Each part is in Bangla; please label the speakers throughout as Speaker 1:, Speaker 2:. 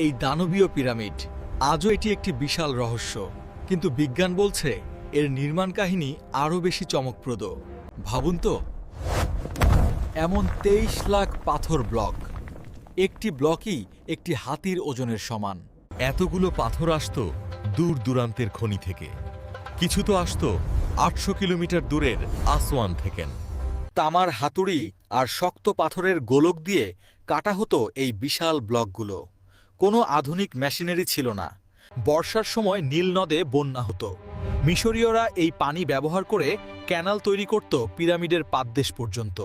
Speaker 1: এই দানবীয় পিরামিড। আজও এটি একটি বিশাল রহস্য। কিন্তু বিজ্ঞান বলছে, এর নির্মাণ কাহিনী আরও বেশি চমকপ্রদ। ভাবুন তো, এমন তেইশ লাখ পাথর ব্লক। একটি ব্লকই একটি হাতির ওজনের সমান।
Speaker 2: এতগুলো পাথর আসত দূর দূরান্তের খনি থেকে। কিছু তো আসত আটশো কিলোমিটার দূরের আসওয়ান থেকে।
Speaker 1: তামার হাতুড়ি আর শক্ত পাথরের গোলক দিয়ে কাটা হতো এই বিশাল ব্লকগুলো। কোনো আধুনিক মেশিনারি ছিল না। বর্ষার সময় নীল নদে বন্যা হতো। মিশরীয়রা এই পানি ব্যবহার করে ক্যানাল তৈরি করত পিরামিডের পাদদেশ পর্যন্ত।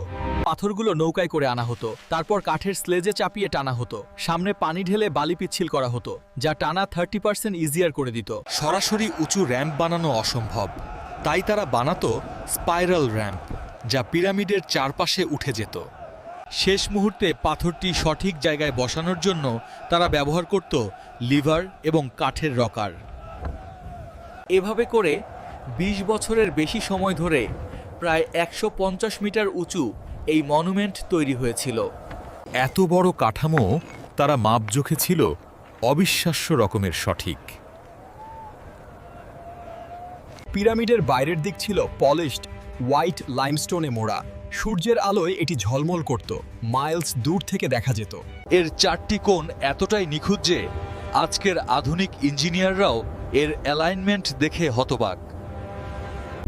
Speaker 1: পাথরগুলো নৌকায় করে আনা হতো, তারপর কাঠের স্লেজে চাপিয়ে টানা হতো। সামনে পানি ঢেলে বালি পিচ্ছিল করা হতো, যা টানা থার্টি পার্সেন্ট ইজিয়ার করে দিত।
Speaker 2: সরাসরি উঁচু র্যাম্প বানানো অসম্ভব। তাই তারা বানাতো স্পাইরাল র্যাম্প যা পিরামিডের চারপাশে উঠে যেত।
Speaker 1: শেষ মুহূর্তে পাথরটি সঠিক জায়গায় বসানোর জন্য তারা ব্যবহার করত লিভার এবং কাঠের রকার। এভাবে করে ২০ বছরের বেশি সময় ধরে প্রায় একশো পঞ্চাশ মিটার উঁচু এই মনুমেন্ট তৈরি হয়েছিল।
Speaker 2: এত বড় কাঠামো তারা মাপজোখে ছিল অবিশ্বাস্য রকমের সঠিক।
Speaker 3: পিরামিডের বাইরের দিক ছিল পলিশড হোয়াইট লাইমস্টোনে মোড়া। সূর্যের আলোয় এটি ঝলমল করত মাইলস দূর থেকে দেখা যেত।
Speaker 1: এর চারটি কোণ এতটাই নিখুঁত যে আজকের আধুনিক ইঞ্জিনিয়াররাও এর অ্যালাইনমেন্ট দেখে হতবাক।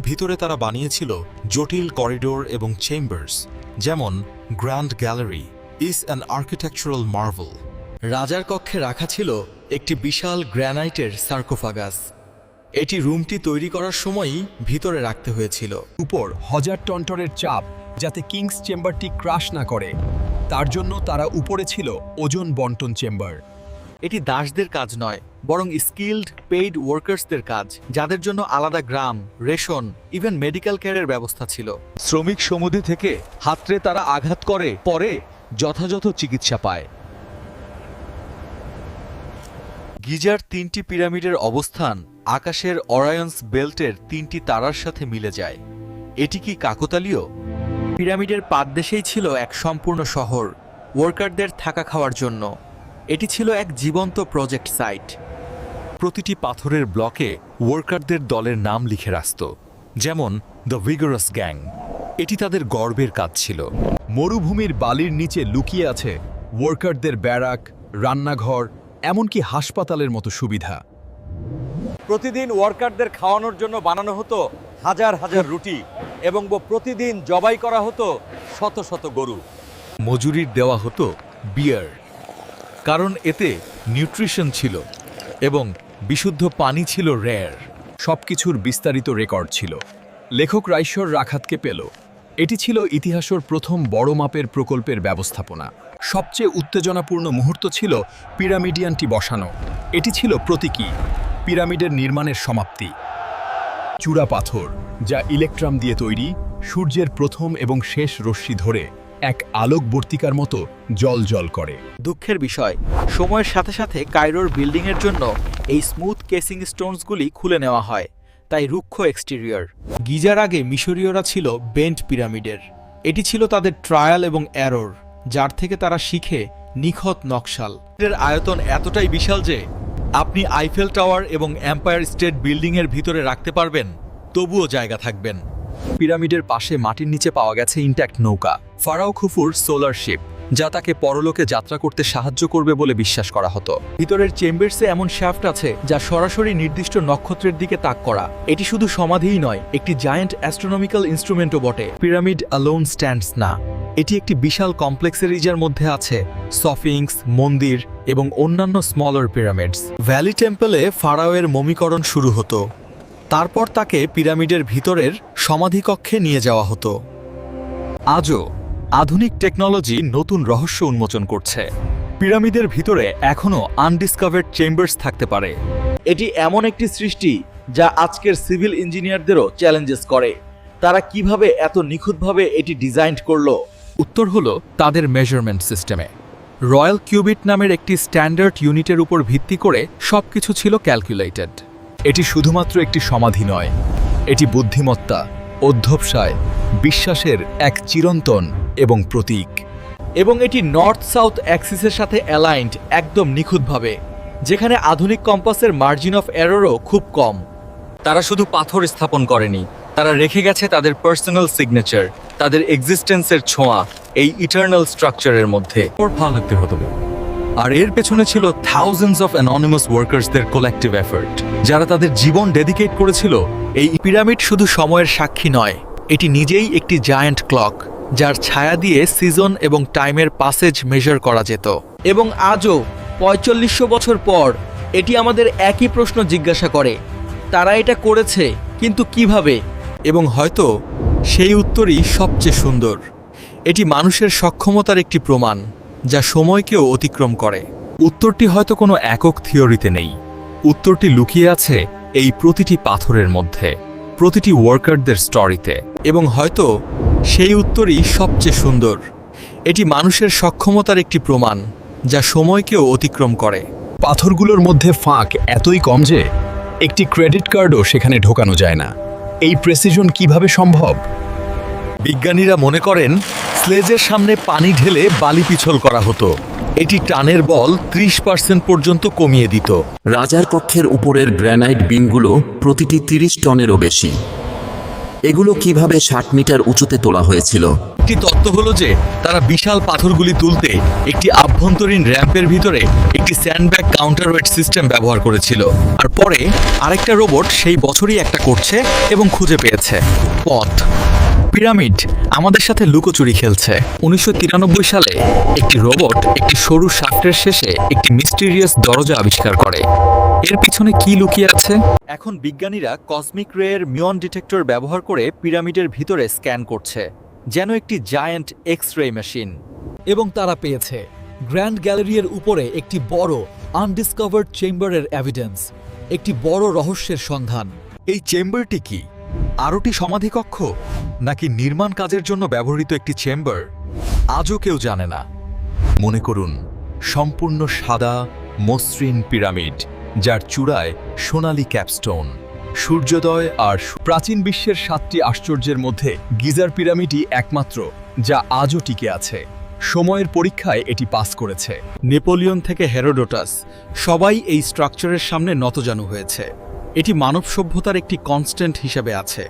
Speaker 2: ভিতরে তারা বানিয়েছিল জটিল করিডোর এবং চেম্বার্স যেমন grand gallery is an architectural marvel
Speaker 1: রাজার কক্ষে রাখা ছিল একটি বিশাল গ্র্যানাইটের সার্কোফাগাস। এটি রুমটি তৈরি করার সময়ই ভিতরে রাখতে হয়েছিল।
Speaker 3: উপর হাজার টন্টরের চাপ যাতে কিংস চেম্বারটি ক্রাশ না করে। তার জন্য তারা উপরে ছিল ওজন বন্টন চেম্বার।
Speaker 1: এটি দাসদের কাজ নয় বরং স্কিল্ড পেইড ওয়ার্কার্সদের কাজ যাদের জন্য আলাদা গ্রাম রেশন ইভেন মেডিকেল কেয়ারের ব্যবস্থা ছিল। শ্রমিক সমুদ্র থেকে হাতরে তারা আঘাত করে পরে যথাযথ চিকিৎসা পায়। গিজার তিনটি পিরামিডের অবস্থান আকাশের অরায়ন্স বেল্টের তিনটি তারার সাথে মিলে যায়। এটি কি কাকতালীয়? পিরামিডের পাদদেশেই ছিল এক সম্পূর্ণ শহর ওয়ার্কারদের থাকা খাওয়ার জন্য। এটি ছিল এক জীবন্ত প্রজেক্ট সাইট
Speaker 2: প্রতিটি পাথরের ব্লকে ওয়ার্কারদের দলের নাম লিখে রাখত, যেমন দ্য ভিগারাস গ্যাং এটি তাদের গর্বের কাজ ছিল।
Speaker 3: মরুভূমির বালির নিচে লুকিয়ে আছে ওয়ার্কারদের ব্যারাক, রান্নাঘর, এমনকি হাসপাতালের মতো সুবিধা।
Speaker 1: প্রতিদিন ওয়ার্কারদের খাওয়ানোর জন্য বানানো হতো হাজার হাজার রুটি। এবং প্রতিদিন জবাই করা হতো শত শত গরু।
Speaker 2: মজুরির দেওয়া হতো বিয়ার, কারণ এতে নিউট্রিশন ছিল এবং বিশুদ্ধ পানি ছিল রেয়ার।
Speaker 3: সবকিছুর বিস্তারিত রেকর্ড ছিল। লেখক রাইশ্বর রাখাতকে পেল। এটি ছিল ইতিহাসের প্রথম বড় মাপের প্রকল্পের ব্যবস্থাপনা। সবচেয়ে উত্তেজনাপূর্ণ মুহূর্ত ছিল পিরামিডিয়ানটি বসানো। এটি ছিল প্রতীকী, পিরামিডের নির্মাণের সমাপ্তি। চূড়া পাথর, যা ইলেকট্রাম দিয়ে তৈরি, সূর্যের প্রথম এবং শেষ রশ্মি ধরে এক আলোকবর্তিকার মতো জল জল করে।
Speaker 1: দুঃখের বিষয়, সময়ের সাথে সাথে কায়রোর বিল্ডিংয়ের জন্য এই স্মুথ কেসিং স্টোনসগুলি খুলে নেওয়া হয়, তাই রুক্ষ এক্সটেরিয়র। গিজার আগে মিশরীয়রা ছিল বেন্ট পিরামিডের। এটি ছিল তাদের ট্রায়াল এবং অ্যারোর যার থেকে তারা শিখে নিখত নকশাল। এর আয়তন এতটাই বিশাল যে আপনি আইফেল টাওয়ার এবং এম্পায়ার স্টেট বিল্ডিংয়ের ভিতরে রাখতে পারবেন, তবুও জায়গা থাকবেন।
Speaker 3: পিরামিডের পাশে মাটির নিচে পাওয়া গেছে ইন্ট্যাক্ট নৌকা। ফারাও খুফুর সোলার শিপ যা তাকে পরলোকে যাত্রা করতে সাহায্য করবে বলে বিশ্বাস করা হতো।
Speaker 1: ভিতরের চেম্বার্সে এমন শ্যাফট আছে যা সরাসরি নির্দিষ্ট নক্ষত্রের দিকে তাক করা। এটি শুধু সমাধিই নয়, একটি জায়ান্ট অ্যাস্ট্রোনমিক্যাল ইনস্ট্রুমেন্টও বটে। পিরামিড অ্যালোন স্ট্যান্ডস না। এটি একটি বিশাল কমপ্লেক্সের রিজার মধ্যে আছে সফিংস মন্দির এবং অন্যান্য স্মলার পিরামিডস ভ্যালি টেম্পলে ফারাওয়ের মমিকরণ শুরু হতো। তারপর তাকে পিরামিডের ভিতরের সমাধিকক্ষে নিয়ে যাওয়া হতো। আজও আধুনিক টেকনোলজি নতুন রহস্য উন্মোচন করছে। পিরামিডের ভিতরে এখনও আনডিসকভার্ড চেম্বার্স থাকতে পারে। এটি এমন একটি সৃষ্টি যা আজকের সিভিল ইঞ্জিনিয়ারদেরও চ্যালেঞ্জেস করে। তারা কীভাবে এত নিখুঁতভাবে এটি ডিজাইন করল? উত্তর হলো, তাদের মেজারমেন্ট সিস্টেমে রয়্যাল কিউবিট নামের একটি স্ট্যান্ডার্ড ইউনিটের উপর ভিত্তি করে সবকিছু ছিল ক্যালকুলেটেড।
Speaker 3: এটি শুধুমাত্র একটি সমাধি নয়, এটি বুদ্ধিমত্তা। অধ্যবসায় বিশ্বাসের এক চিরন্তন এবং প্রতীক।
Speaker 4: এবং এটি নর্থ সাউথ অ্যাক্সিসের সাথে অ্যালাইন্ড একদম নিখুঁতভাবে, যেখানে আধুনিক কম্পাসের মার্জিন অফ এররও খুব কম। তারা শুধু পাথর স্থাপন করেনি, তারা রেখে গেছে তাদের পার্সোনাল সিগনেচার, তাদের এক্সিস্টেন্সের ছোঁয়া, এই ইটার্নাল স্ট্রাকচারের মধ্যে।
Speaker 1: ওর ভালো লাগতে হতো আর এর পেছনে ছিল থাউজেন্ডস অফ অ্যাননিমাস ওয়ার্কার্সদের কালেক্টিভ এফর্ট যারা তাদের জীবন ডেডিকেট করেছিল,
Speaker 4: এই পিরামিড শুধু সময়ের সাক্ষী নয়, এটি নিজেই একটি জায়ান্ট ক্লক যার ছায়া দিয়ে সিজন এবং টাইমের পাসেজ মেজার করা যেত। এবং আজও, পঁয়তাল্লিশশো বছর পর, এটি আমাদের একই প্রশ্ন জিজ্ঞাসা করে, তারা এটা করেছে, কিন্তু কীভাবে?
Speaker 1: এবং হয়তো সেই উত্তরই সবচেয়ে সুন্দর। এটি মানুষের সক্ষমতার একটি প্রমাণ। যা সময়কেও অতিক্রম করে। উত্তরটি হয়তো কোনো একক থিওরিতে নেই। উত্তরটি লুকিয়ে আছে এই প্রতিটি পাথরের মধ্যে, প্রতিটি ওয়ার্কারদের স্টোরিতে, এবং হয়তো সেই উত্তরই সবচেয়ে সুন্দর। এটি মানুষের সক্ষমতার একটি প্রমাণ, যা সময়কেও অতিক্রম করে।
Speaker 5: পাথরগুলোর মধ্যে ফাঁক এতই কম যে একটি ক্রেডিট কার্ডও সেখানে ঢোকানো যায় না। এই প্রেসিজন কীভাবে সম্ভব?
Speaker 1: বিজ্ঞানীরা মনে করেন স্লেজের সামনে পানি ঢেলে বালি পিছল করা হতো। এটি টানের বল ত্রিশ পার্সেন্ট পর্যন্ত কমিয়ে দিত।
Speaker 6: রাজার কক্ষের উপরের গ্র্যানাইট বিনগুলো প্রতিটি তিরিশ টনেরও বেশি। এগুলো কীভাবে ষাট মিটার উঁচুতে তোলা হয়েছিল?
Speaker 1: একটি তত্ত্ব হলো যে তারা বিশাল পাথরগুলি তুলতে একটি আভ্যন্তরীণ র্যাম্পের ভিতরে একটি স্যান্ডব্যাগ কাউন্টারওয়েট সিস্টেম ব্যবহার করেছিল। আর পরে আরেকটা রোবট সেই বছরই একটা করছে এবং খুঁজে পেয়েছে। পথ। পিরামিড আমাদের সাথে লুকোচুরি খেলছে। উনিশশো তিরানব্বই সালে একটি রোবট একটি সরু শাফটের শেষে একটি মিস্টিরিয়াস দরজা আবিষ্কার করে। এর পিছনে কি লুকিয়ে আছে?
Speaker 4: এখন বিজ্ঞানীরা কসমিক রেয়ের মিয়ন ডিটেক্টর ব্যবহার করে পিরামিডের ভিতরে স্ক্যান করছে, যেন একটি জায়ান্ট এক্স রে মেশিন এবং তারা পেয়েছে গ্র্যান্ড গ্যালারির উপরে একটি বড় আনডিসকভার্ড চেম্বারের এভিডেন্স একটি বড় রহস্যের সন্ধান।
Speaker 1: এই চেম্বারটি কি? আরোটি সমাধিকক্ষ? নাকি নির্মাণ কাজের জন্য ব্যবহৃত একটি চেম্বার? আজও কেউ জানে না। মনে করুন, সম্পূর্ণ সাদা, মসৃণ পিরামিড, যার চূড়ায় সোনালি ক্যাপস্টোন। সূর্যোদয় আর
Speaker 5: প্রাচীন বিশ্বের সাতটি আশ্চর্যের মধ্যে গিজার পিরামিডই একমাত্র, যা আজও টিকে আছে। সময়ের পরীক্ষায় এটি পাস করেছে।
Speaker 4: নেপোলিয়ন থেকে হেরোডোটাস, সবাই এই স্ট্রাকচারের সামনে নতজানু হয়েছে। এটি মানব সভ্যতার একটি কনস্ট্যান্ট হিসেবে আছে।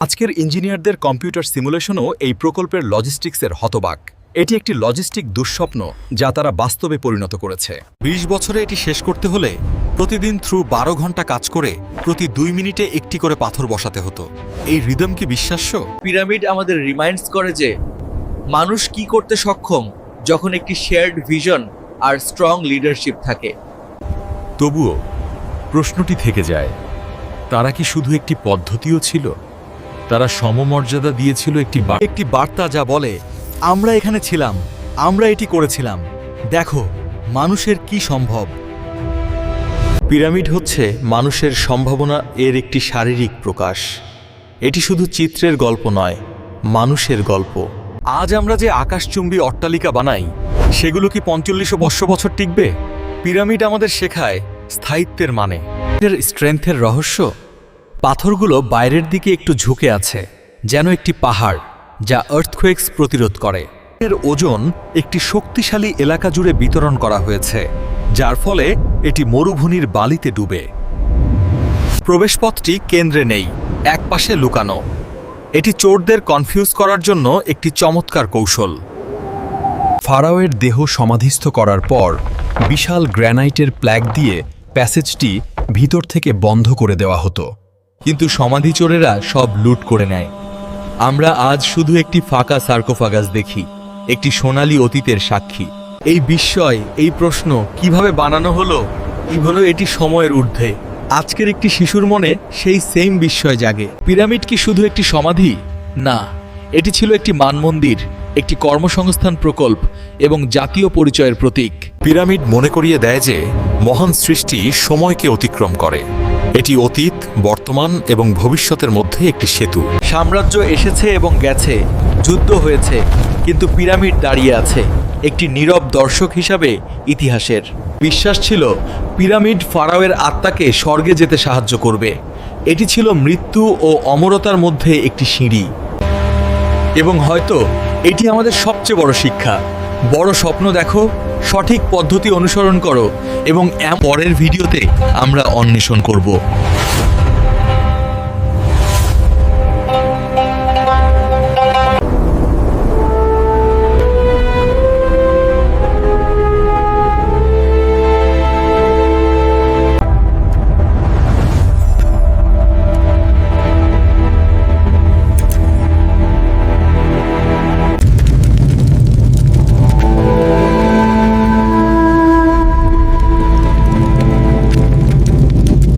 Speaker 5: আজকের ইঞ্জিনিয়ারদের কম্পিউটার সিমুলেশনও এই প্রকল্পের লজিস্টিক্সের হতবাক। এটি একটি লজিস্টিক দুঃস্বপ্ন যা তারা বাস্তবে পরিণত করেছে।
Speaker 1: বিশ বছরে এটি শেষ করতে হলে প্রতিদিন থ্রু বারো ঘণ্টা কাজ করে প্রতি দুই মিনিটে একটি করে পাথর বসাতে হতো। এই রিদম কি বিশ্বাস্য?
Speaker 4: পিরামিড আমাদের রিমাইন্ডস করে যে মানুষ কি করতে সক্ষম যখন একটি শেয়ার্ড ভিশন আর স্ট্রং লিডারশিপ থাকে?
Speaker 1: তবুও, প্রশ্নটি থেকে যায়, তারা কি শুধু একটি পদ্ধতিও ছিল? তারা সমমর্যাদা দিয়েছিল একটি একটি বার্তা যা বলে, আমরা এখানে ছিলাম, আমরা এটি করেছিলাম। দেখো, মানুষের কি সম্ভব? পিরামিড হচ্ছে মানুষের সম্ভাবনা এর একটি শারীরিক প্রকাশ। এটি শুধু চিত্রের গল্প নয়, মানুষের গল্প। আজ আমরা যে আকাশচুম্বী অট্টালিকা বানাই, সেগুলো কি পঞ্চল্লিশ বর্ষ বছর টিকবে? পিরামিড আমাদের শেখায় স্থায়িত্বের মানে। এর স্ট্রেংথের রহস্য? পাথরগুলো বাইরের দিকে একটু ঝুঁকে আছে, যেন একটি পাহাড়, যা আর্থকোয়েক্স প্রতিরোধ করে। এর ওজন একটি শক্তিশালী এলাকা জুড়ে বিতরণ করা হয়েছে, যার ফলে এটি মরুভূমির বালিতে ডুবে। প্রবেশপথটি কেন্দ্রে নেই, একপাশে লুকানো। এটি চোরদের কনফিউজ করার জন্য একটি চমৎকার কৌশল।
Speaker 5: ফারাওয়ের দেহ সমাধিস্থ করার পর বিশাল গ্র্যানাইটের প্ল্যাগ দিয়ে প্যাসেজটি ভিতর থেকে বন্ধ করে দেওয়া হতো।
Speaker 4: কিন্তু সমাধি চোরেরা সব লুট করে নেয়। আমরা আজ শুধু একটি ফাঁকা সার্কোফাগাস দেখি, একটি সোনালি অতীতের সাক্ষী। এই বিস্ময়, এই প্রশ্ন কীভাবে বানানো হলো? কি হলো এটি সময়ের ঊর্ধ্বে? আজকের একটি শিশুর মনে সেই সেম বিস্ময় জাগে। পিরামিড কি শুধু একটি সমাধি? না এটি ছিল একটি মানমন্দির একটি কর্মসংস্থান প্রকল্প এবং জাতীয় পরিচয়ের প্রতীক।
Speaker 1: পিরামিড মনে করিয়ে দেয় যে মহান সৃষ্টি সময়কে অতিক্রম করে। এটি অতীত বর্তমান এবং ভবিষ্যতের মধ্যে একটি সেতু।
Speaker 4: সাম্রাজ্য এসেছে এবং গেছে যুদ্ধ হয়েছে কিন্তু পিরামিড দাঁড়িয়ে আছে। একটি নীরব দর্শক হিসাবে ইতিহাসের। বিশ্বাস ছিল, পিরামিড ফারাওয়ের আত্মাকে স্বর্গে যেতে সাহায্য করবে। এটি ছিল মৃত্যু ও অমরতার মধ্যে একটি সিঁড়ি। এবং হয়তো এটি আমাদের সবচেয়ে বড় শিক্ষা।
Speaker 1: বড় স্বপ্ন দেখো, সঠিক পদ্ধতি অনুসরণ করো, এবং পরের ভিডিওতে আমরা অন্বেষণ করব।